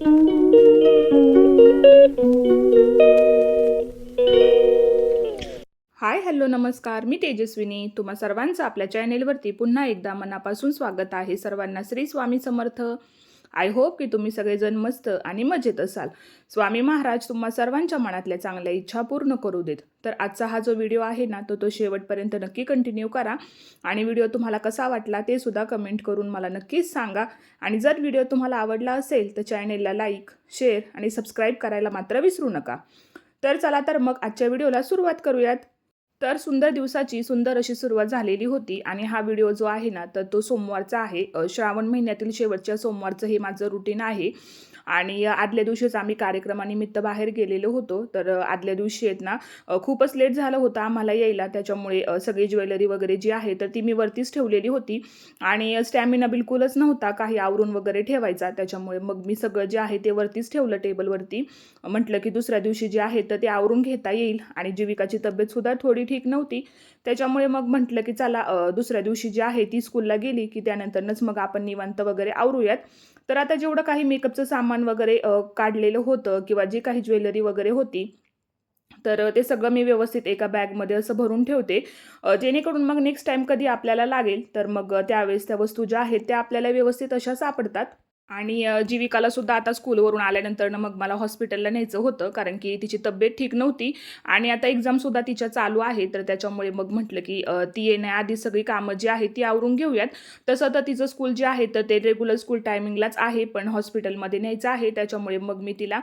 Hi hello नमस्कार. मी तेजस्विनी. तुम्हा सर्वांचं आपल्या चॅनेलवरती पुन्हा एकदा मनापासून स्वागत आहे. सर्वांना श्री स्वामी समर्थ. आय होप की तुम्ही सगळेजण मस्त आणि मजेत असाल. स्वामी महाराज तुम्हा सर्वांच्या मनातल्या चांगल्या इच्छा पूर्ण करू देत. तर आजचा हा जो व्हिडिओ आहे ना तो तो शेवटपर्यंत नक्की कंटिन्यू करा. आणि व्हिडिओ तुम्हाला कसा वाटला ते सुद्धा कमेंट करून मला नक्कीच सांगा. आणि जर व्हिडिओ तुम्हाला आवडला असेल तर चॅनेलला लाईक शेअर आणि सबस्क्राईब करायला मात्र विसरू नका. तर चला तर मग आजच्या व्हिडिओला सुरुवात करूयात. तर सुंदर दिवसाची सुंदर अशी सुरुवात झालेली होती आणि हा व्हिडिओ जो आहे ना तर तो सोमवारचा आहे. श्रावण महिन्यातील शेवटच्या सोमवारचं हे माझं रुटीन आहे. आणि आदल्या दिवशीच आम्ही कार्यक्रमानिमित्त बाहेर गेलेलो होतो. तर आदल्या दिवशी आहेत ना खूपच लेट झालं होतं आम्हाला यायला. त्याच्यामुळे सगळी ज्वेलरी वगैरे जी आहे तर ती मी वरतीच ठेवलेली होती. आणि स्टॅमिना बिलकुलच नव्हता. काही आवरून वगैरे ठेवायचा. त्याच्यामुळे मग मी सगळं जे आहे ते वरतीच ठेवलं टेबलवरती म्हटलं की दुसऱ्या दिवशी जे आहे तर ते आवरून घेता येईल. आणि जीविकाची तब्येतसुद्धा थोडी ठीक नव्हती. त्याच्यामुळे मग म्हटलं की चला दुसऱ्या दिवशी जी आहे ती स्कूलला गेली की त्यानंतरच मग आपण निवांत वगैरे आवरूयात. तर आता जेवढं काही मेकअपचं सामान वगैरे काढलेलं होतं किंवा जी काही ज्वेलरी वगैरे होती तर ते सगळं मी व्यवस्थित एका बॅगमध्ये असं भरून ठेवते. जेणेकरून मग नेक्स्ट टाईम कधी आपल्याला लागेल तर मग त्यावेळेस त्या वस्तू ज्या आहेत त्या आपल्याला व्यवस्थित अशा सापडतात. आणि जीविकाला सुद्धा आता स्कूलवरून आल्यानंतर मग मला हॉस्पिटलला न्यायचं होतं कारण की तिची तब्येत ठीक नव्हती. आणि आता एक्झामसुद्धा तिच्या चालू आहे तर त्याच्यामुळे मग म्हटलं की ती येण्याआधी सगळी कामं जी आहेत ती आवरून घेऊयात. तसं तर तिचं स्कूल जे आहे तर ते रेग्युलर स्कूल टायमिंगलाच आहे पण हॉस्पिटलमध्ये न्यायचं आहे. त्याच्यामुळे मग मी तिला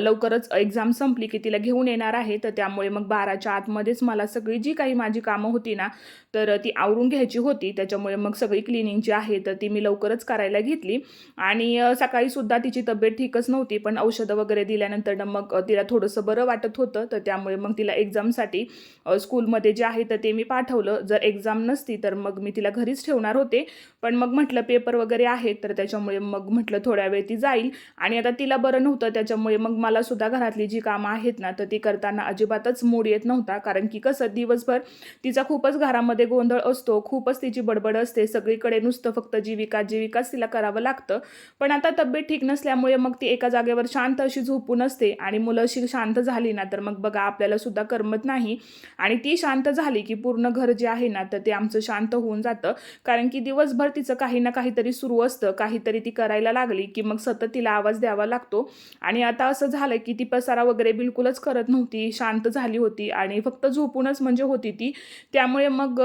लवकरच एक्झाम संपली की तिला घेऊन येणार आहे. तर त्यामुळे मग बाराच्या आतमध्येच मला सगळी जी काही माझी कामं होती ना तर ती आवरून घ्यायची होती. त्याच्यामुळे मग सगळी क्लिनिंग जी आहे तर ती मी लवकरच करायला घेतली. आणि आणि सकाळीसुद्धा तिची तब्येत ठीकच नव्हती पण औषधं वगैरे दिल्यानंतर ना मग तिला थोडंसं बरं वाटत होतं. तर त्यामुळे मग तिला एक्झामसाठी स्कूलमध्ये जे आहे तर ते मी पाठवलं. जर एक्झाम नसती तर मग मी तिला घरीच ठेवणार होते. पण मग म्हटलं पेपर वगैरे आहेत. तर त्याच्यामुळे मग म्हटलं थोड्या वेळ ती जाईल. आणि आता तिला बरं नव्हतं. त्याच्यामुळे मग मला सुद्धा घरातली जी कामं आहेत ना तर ती करताना अजिबातच मूड येत नव्हता. कारण की कसं दिवसभर तिचा खूपच घरामध्ये गोंधळ असतो. खूपच तिची बडबड असते. सगळीकडे नुसतं फक्त जीविका जीविकाच तिला करावं लागतं. पण आता तब्येत ठीक नसल्यामुळे मग ती एका जागेवर शांत अशी झोपून असते आणि मुलं अशी शांत झाली ना तर मग बघा आपल्याला सुद्धा करमत नाही. आणि ती शांत झाली की पूर्ण घर जे आहे ना तर ते आमचं शांत होऊन जातं. कारण की दिवसभर तिचं काही ना काहीतरी सुरू असतं. काहीतरी ती करायला लागली की मग सतत तिला आवाज द्यावा लागतो. आणि आता असं झालं की ती पसारा वगैरे बिलकुलच करत नव्हती. शांत झाली होती आणि फक्त झोपूनच म्हणजे होती ती. त्यामुळे मग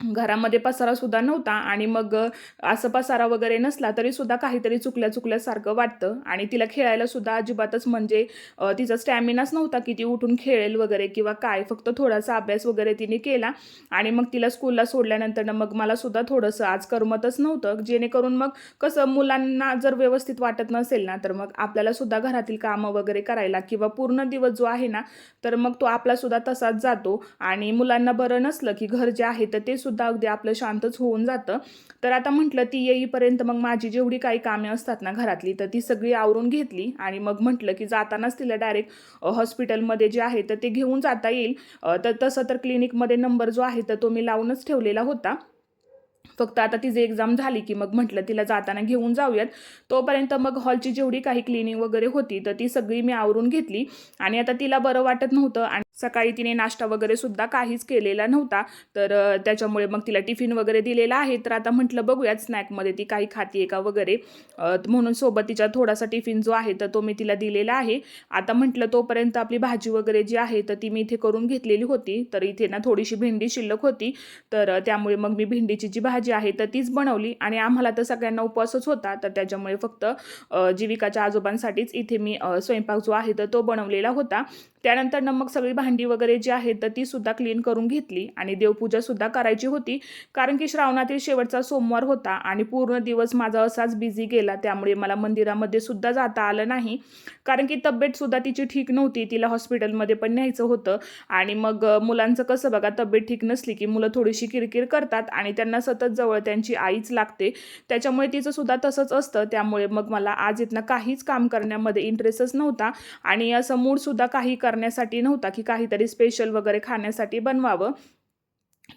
घरामध्ये पसारासुद्धा नव्हता आणि मग असं पसारा वगैरे नसला तरी सुद्धा काहीतरी चुकल्या चुकल्यासारखं वाटतं. आणि तिला खेळायला सुद्धा अजिबातच म्हणजे तिचा स्टॅमिनाच नव्हता की ती उठून खेळेल वगैरे किंवा काय फक्त थोडासा अभ्यास वगैरे तिने केला. आणि मग तिला स्कूलला सोडल्यानंतर मग मला सुद्धा थोडंसं आज करमतच नव्हतं. जेणेकरून मग कसं मुलांना जर व्यवस्थित वाटत नसेल ना तर मग आपल्याला सुद्धा घरातील कामं वगैरे करायला किंवा पूर्ण दिवस जो आहे ना तर मग तो आपला सुद्धा तसाच जातो. आणि मुलांना बरं नसलं की घर जे आहे तर ते सुद्धा अगदी आपलं शांतच होऊन जातं. तर आता म्हटलं ती येईपर्यंत मग माझी जेवढी काही कामे असतात ना घरातली तर ती सगळी आवरून घेतली आणि मग म्हटलं की जातानाच तिला डायरेक्ट हॉस्पिटलमध्ये जे आहे तर ते घेऊन जाता येईल. तर तसं तर क्लिनिकमध्ये नंबर जो आहे तर तो मी लावूनच ठेवलेला होता. फक्त आता तिची एक्झाम झाली की मग म्हटलं तिला जाताना घेऊन जाऊयात. तोपर्यंत मग हॉलची जेवढी काही क्लिनिंग वगैरे होती तर ती सगळी मी आवरून घेतली. आणि आता तिला बरं वाटत नव्हतं आणि सकाळी तिने नाश्ता वगैरे सुद्धा काहीच केलेला नव्हता. तर त्याच्यामुळे मग तिला टिफिन वगैरे दिलेला आहे. तर आता म्हटलं बघूयात स्नॅकमध्ये ती काही खाते का वगैरे. म्हणून सोबत तिच्या थोडासा टिफिन जो आहे तर तो मी तिला दिलेला आहे. आता म्हटलं तोपर्यंत आपली भाजी वगैरे जी आहे तर ती मी इथे करून घेतलेली होती. तर इथे ना थोडीशी भेंडी शिल्लक होती. तर त्यामुळे मग मी भेंडीची जी भाजी आहे तर तीच बनवली. आणि आम्हाला तर सगळ्यांना उपवासच होता. तर त्याच्यामुळे फक्त जीविकाच्या आजोबांसाठीच इथे मी स्वयंपाक जो आहे तर तो बनवलेला होता. त्यानंतर ना मग सगळी भांडी वगैरे जी आहेत तर ती सुद्धा क्लीन करून घेतली आणि देवपूजा सुद्धा करायची होती. कारण की श्रावणातील शेवटचा सोमवार होता आणि पूर्ण दिवस माझा असाच बिझी गेला. त्यामुळे मला मंदिरामध्ये सुद्धा जाता आलं नाही. कारण की तब्येत सुद्धा तिची ठीक नव्हती. तिला हॉस्पिटलमध्ये पण न्यायचं होतं. आणि मग मुलांचं कसं बघा तब्येत ठीक नसली की मुलं थोडीशी किरकिर करतात आणि त्यांना सतत जवळ त्यांची आईच लागते. त्याच्यामुळे तिचं सुद्धा तसंच असतं. त्यामुळे मग मला आज इथनं काहीच काम करण्यामध्ये इंटरेस्टच नव्हता. आणि असं मूडसुद्धा काही करण्यासाठी नव्हता की काहीतरी स्पेशल वगैरे खाण्यासाठी बनवावं.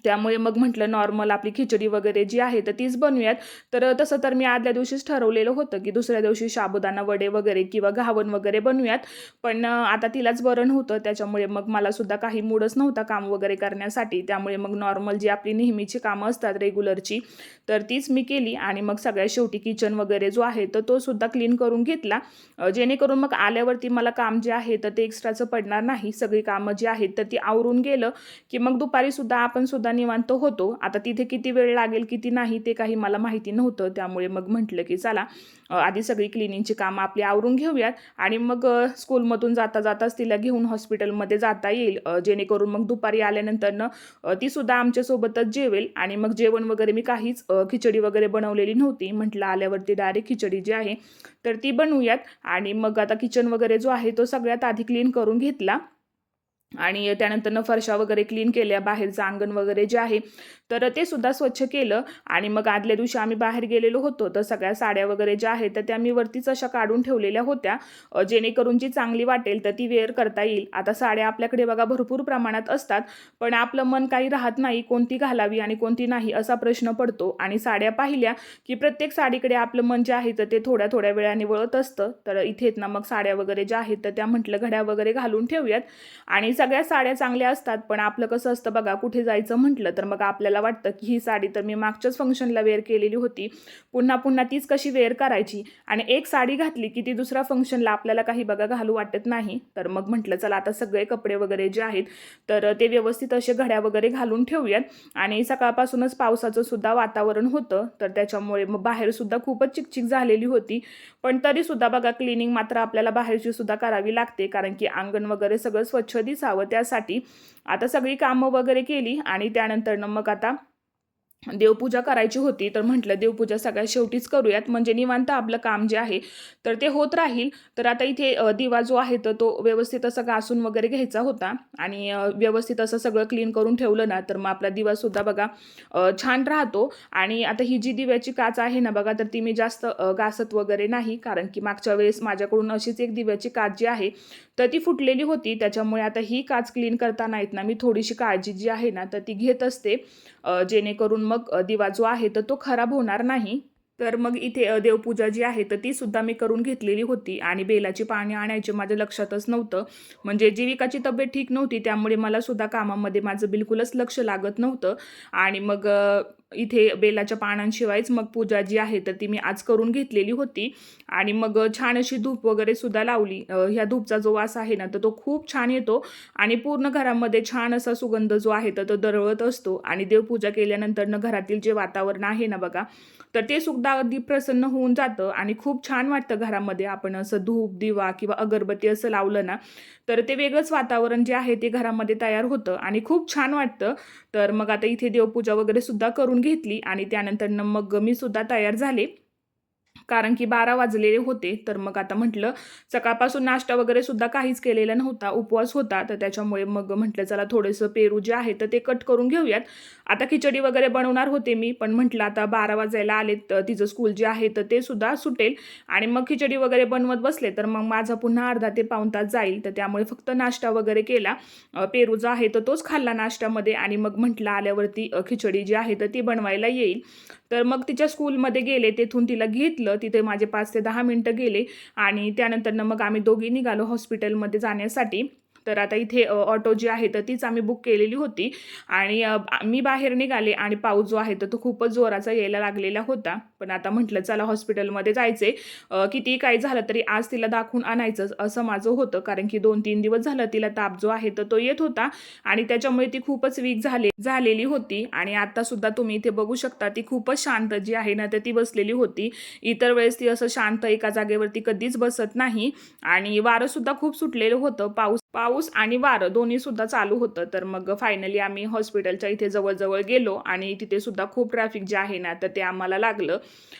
त्यामुळे मग म्हटलं नॉर्मल आपली खिचडी वगैरे जी आहे तर तीच बनवूयात. तर तसं तर मी आदल्या दिवशीच ठरवलेलं होतं की दुसऱ्या दिवशी साबुदाणा वडे वगैरे किंवा घावण वगैरे बनवूयात. पण आता तिलाच बरं होतं त्याच्यामुळे मग मला सुद्धा काही मूडच नव्हता काम वगैरे करण्यासाठी. त्यामुळे मग नॉर्मल जी आपली नेहमीची कामं असतात रेग्युलरची तर तीच मी केली. आणि मग सगळ्यात शेवटी किचन वगैरे जो आहे तर तो सुद्धा क्लीन करून घेतला. जेणेकरून मग आल्यावरती मला काम जे आहे तर ते एक्स्ट्राचं पडणार नाही. सगळी कामं जी आहेत तर ती आवरून गेलं की मग दुपारीसुद्धा आपण सुद्धा निवांत होतो. आता तिथे किती वेळ लागेल किती नाही ते काही मला माहिती नव्हतं. त्यामुळे मग म्हटलं की चला आधी सगळी क्लिनिंगची कामं आपली आवरून घेऊयात. आणि मग स्कूलमधून जाता जाताच तिला घेऊन हॉस्पिटलमध्ये जाता येईल. जेणेकरून मग दुपारी आल्यानंतरनं ती सुद्धा आमच्यासोबतच जेवेल. आणि मग जेवण वगैरे मी काहीच खिचडी वगैरे बनवलेली नव्हती. म्हटलं आल्यावरती डायरेक्ट खिचडी जी आहे तर ती बनवूयात. आणि मग आता किचन वगैरे जो आहे तो सगळ्यात आधी क्लीन करून घेतला. आणि त्यानंतरनं फरशा वगैरे क्लीन केल्या बाहेरचं अंगण वगैरे जे आहे तर ते सुद्धा स्वच्छ केलं. आणि मग आदल्या दिवशी आम्ही बाहेर गेलेलो होतो तर सगळ्या साड्या वगैरे ज्या आहेत तर त्या मी वरतीच अशा काढून ठेवलेल्या होत्या. जेणेकरून जी चांगली वाटेल तर ती वेअर करता येईल. आता साड्या आपल्याकडे बघा भरपूर प्रमाणात असतात पण आपलं मन काही राहत नाही कोणती घालावी आणि कोणती नाही असा प्रश्न पडतो. आणि साड्या पाहिल्या की प्रत्येक साडीकडे आपलं मन जे आहे तर ते थोड्या थोड्या वेळाने वळत असतं. तर इथेच ना मग साड्या वगैरे ज्या आहेत तर त्या म्हटलं घड्या वगैरे घालून ठेवूयात. आणि सगळ्या साड्या चांगल्या असतात पण आपलं कसं असतं बघा कुठे जायचं म्हटलं तर मग आपल्याला वाटतं की ही साडी तर मी मागच्याच फंक्शनला वेअर केलेली होती. पुन्हा पुन्हा तीच कशी वेअर करायची? आणि एक साडी घातली की ती दुसऱ्या फंक्शनला आपल्याला काही बघा घालू वाटत नाही. तर मग म्हटलं चला आता सगळे कपडे वगैरे जे आहेत तर ते व्यवस्थित असे घड्या वगैरे घालून ठेवूयात. आणि सकाळपासूनच पावसाचं सुद्धा वातावरण होतं तर त्याच्यामुळे मग बाहेरसुद्धा खूपच चिकचिक झालेली होती. पण तरीसुद्धा बघा क्लिनिंग मात्र आपल्याला बाहेरची सुद्धा करावी लागते कारण की अंगण वगैरे सगळं स्वच्छ दिसावं त्यासाठी आता सगळी कामं वगैरे केली आणि त्यानंतर मग आता देवपूजा करायची होती तर म्हटलं देवपूजा सगळ्यात शेवटीच करूयात. म्हणजे निवांत आपलं काम जे आहे तर ते होत राहील. तर आता इथे दिवा जो आहे तर तो व्यवस्थित असं घासून वगैरे घ्यायचा होता. आणि व्यवस्थित असं सगळं क्लीन करून ठेवलं ना तर मग आपला दिवासुद्धा बघा छान राहतो. आणि आता ही जी दिव्याची काच आहे ना बघा तर ती मी जास्त घासत वगैरे नाही. कारण की मागच्या वेळेस माझ्याकडून अशीच एक दिव्याची काच जी आहे तर ती फुटलेली होती. त्याच्यामुळे आता ही काच क्लीन करताना आहेत ना मी थोडीशी काळजी जी आहे ना तर ती घेत असते. जेणेकरून मग दिवा जो आहे तर तो खराब होणार नाही. तर मग इथे देवपूजा जी आहे तर ती सुद्धा मी करून घेतलेली होती आणि बेलाची पाणी आणायचे माझ्या लक्षातच नव्हतं. म्हणजे जीविकाची तब्येत ठीक नव्हती त्यामुळे मला सुद्धा कामामध्ये माझं बिलकुलच लक्ष लागत नव्हतं. आणि मग इथे बेलाच्या पानांशिवायच मग पूजा जी आहे तर ती मी आज करून घेतलेली होती. आणि मग छान अशी धूप वगैरे सुद्धा लावली. ह्या धूपचा जो वास आहे ना तर तो खूप छान येतो. आणि पूर्ण घरामध्ये छान असा सुगंध जो आहे तर तो दरवळत असतो. आणि देवपूजा केल्यानंतरनं घरातील जे वातावरण आहे ना बघा तर ते सुद्धा अगदी प्रसन्न होऊन जातं. आणि खूप छान वाटतं घरामध्ये आपण असं धूप दिवा किंवा अगरबत्ती असं लावलं ना तर ते वेगळंच वातावरण जे आहे ते घरामध्ये तयार होतं. आणि खूप छान वाटतं. तर मग आता इथे देवपूजा वगैरे सुद्धा करून घेतली आणि त्यानंतर मग मी सुद्धा तयार झाले. कारण की बारा वाजलेले होते. तर मग आता म्हटलं सकाळपासून नाश्ता वगैरे सुद्धा काहीच केलेला नव्हता. उपवास होता. तर त्याच्यामुळे मग म्हटलं चला थोडंसं पेरू जे आहे तर ते कट करून घेऊयात. आता खिचडी वगैरे बनवणार होते मी पण म्हटलं आता बारा वाजायला आले तर तिचं स्कूल जे आहे तर ते सुद्धा सुटेल. आणि मग खिचडी वगैरे बनवत बसले तर मग माझा पुन्हा अर्धा ते पाऊण तास जाईल. तर त्यामुळे फक्त नाश्ता वगैरे केला. पेरू जो आहे तर तोच खाल्ला नाश्त्यामध्ये. आणि मग म्हटलं आल्यावरती खिचडी जी आहे तर ती बनवायला येईल. तर मग तिच्या स्कूलमध्ये गेले तेथून तिला घेतलं. तिथे माझे पाच ते दहा मिनटं गेले आणि त्यानंतरनं मग आम्ही दोघी निघालो हॉस्पिटलमध्ये जाण्यासाठी. तर आता इथे ऑटो जी आहे तर तीच आम्ही बुक केलेली होती. आणि मी बाहेर निघाले आणि पाऊस जो आहे तर तो खूपच जोराचा यायला लागलेला होता. पण आता म्हटलं चला हॉस्पिटलमध्ये जायचे किती काय झालं तरी आज तिला दाखवून आणायचंच असं माझं होतं. कारण की दोन तीन दिवस झालं तिला ताप जो आहे तर तो येत होता. आणि त्याच्यामुळे ती खूपच वीक झाले झालेली होती. आणि आता सुद्धा तुम्ही इथे बघू शकता ती खूपच शांत जी आहे ना तर ती बसलेली होती. इतर वेळेस ती असं शांत एका जागेवरती कधीच बसत नाही. आणि वारंसुद्धा खूप सुटलेलं होतं. पाऊस पाऊस आणि वारं दोन्ही सुद्धा चालू होतं. तर मग फायनली आम्ही हॉस्पिटलच्या इथे जवळजवळ गेलो आणि तिथे सुद्धा खूप ट्रॅफिक जे आहे ना तर ते आम्हाला लागलं.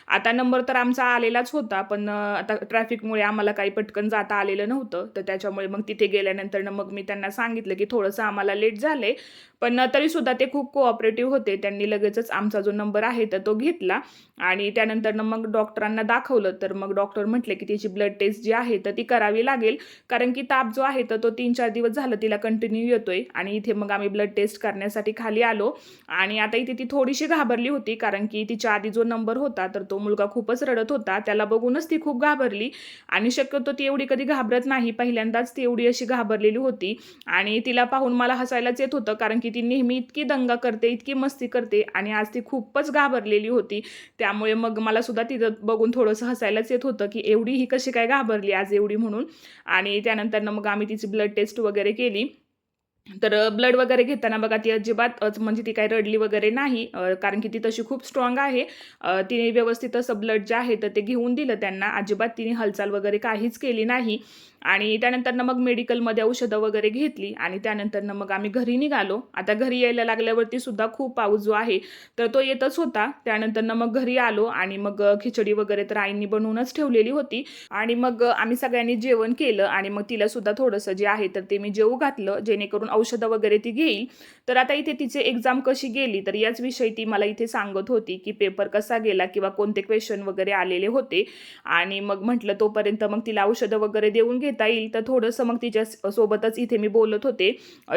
आता नंबर तर आमचा आलेलाच होता पण आता ट्रॅफिकमुळे आम्हाला काही पटकन जाता आलेलं नव्हतं. तर त्याच्यामुळे मग तिथे गेल्यानंतर मग मी त्यांना सांगितलं की थोडंसं आम्हाला लेट झाले पण तरीसुद्धा ते खूप कोऑपरेटिव्ह होते. त्यांनी लगेचच आमचा जो नंबर आहे तर तो घेतला. आणि त्यानंतर मग डॉक्टरांना दाखवलं. तर मग डॉक्टर म्हटले की तिची ब्लड टेस्ट जी आहे तर ती करावी लागेल. कारण की ताप जो आहे तर तो तीन तीन चार दिवस झालं तिला कंटिन्यू येतोय. आणि इथे मग आम्ही ब्लड टेस्ट करण्यासाठी खाली आलो. आणि आता इथे ती थोडीशी घाबरली होती कारण की तिच्या आधी जो नंबर होता तर तो मुलगा खूपच रडत होता. त्याला बघूनच ती खूप घाबरली. आणि शक्यतो ती एवढी कधी घाबरत नाही. पहिल्यांदाच ती एवढी अशी घाबरलेली होती. आणि तिला पाहून मला हसायलाच येत होतं कारण की ती नेहमी इतकी दंगा करते इतकी मस्ती करते. आणि आज ती खूपच घाबरलेली होती. त्यामुळे मग मला सुद्धा तिथं बघून थोडंसं हसायलाच येत होतं की एवढी ही कशी काय घाबरली आज एवढी म्हणून. आणि त्यानंतर मग आम्ही तिची ब्लड टेस्ट वगैरे केली. तर ब्लड वगैरे घेताना बघा ती अजिबात म्हणजे ती काही रडली वगैरे नाही कारण की ती तशी खूप स्ट्रॉंग आहे. तिने व्यवस्थित असं ब्लड जे आहे तर ते घेऊन दिलं त्यांना. अजिबात तिने हालचाल वगैरे काहीच केली नाही. आणि त्यानंतरनं मग मेडिकलमध्ये औषधं वगैरे घेतली आणि त्यानंतरनं मग आम्ही घरी निघालो. आता घरी यायला लागल्यावरती सुद्धा खूप पाऊस जो आहे तर तो येतच होता. त्यानंतरनं मग घरी आलो आणि मग खिचडी वगैरे तर आईंनी बनवूनच ठेवलेली होती. आणि मग आम्ही सगळ्यांनी जेवण केलं आणि मग तिला सुद्धा थोडंसं जे आहे तर ते मी जेवू घातलं. जेणेकरून औषधं वगैरे ती घेईल. तर आता इथे तिचे एक्झाम कशी गेली तर याच विषयी ती मला इथे सांगत होती की पेपर कसा गेला किंवा कोणते क्वेश्चन वगैरे आलेले होते. आणि मग म्हटलं तोपर्यंत मग तिला औषधं वगैरे देऊन घेता येईल. तर थोडंसं मग तिच्या सोबतच इथे मी बोलत होते.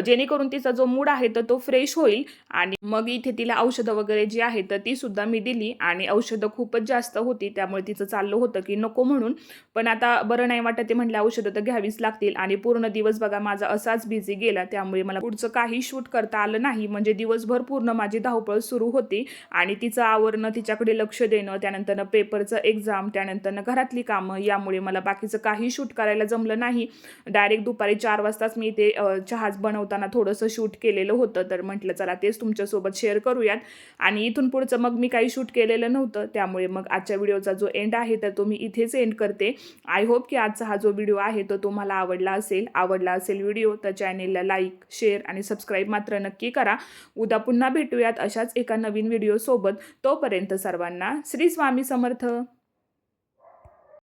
जेणेकरून तिचा जो मूड आहे तर तो फ्रेश होईल. आणि मग इथे तिला औषधं वगैरे जी आहे तर ती सुद्धा मी दिली. आणि औषधं खूपच जास्त होती. त्यामुळे तिचं चाललं होतं की नको म्हणून. पण आता बरं नाही वाटत ते म्हटलं औषधं तर घ्यावीच लागतील. आणि पूर्ण दिवस बघा माझा असाच बिझी गेला. त्या त्यामुळे मला पुढचं काही शूट करता आलं नाही. म्हणजे दिवसभर पूर्ण माझी धावपळ सुरू होती आणि तिचं आवरणं तिच्याकडे लक्ष देणं त्यानंतरनं पेपरचं एक्झाम त्यानंतरनं घरातली कामं यामुळे मला बाकीचं काही शूट करायला जमलं नाही. डायरेक्ट दुपारी चार वाजताच मी ते चहाच बनवताना थोडंसं शूट केलेलं होतं. तर म्हटलं चला तेच तुमच्यासोबत शेअर करूयात. आणि इथून पुढचं मग मी काही शूट केलेलं नव्हतं. त्यामुळे मग आजच्या व्हिडिओचा जो एंड आहे तर तो मी इथेच एंड करते. आय होप की आजचा हा जो व्हिडिओ आहे तो तुम्हाला आवडला असेल. आवडला असेल व्हिडिओ तर चॅनेलला लाईक शेअर आणि सबस्क्राईब मात्र नक्की करा. उद्या पुन्हा भेटूयात अशाच एका नवीन व्हिडिओसोबत तोपर्यंत सर्वांना श्री स्वामी समर्थ.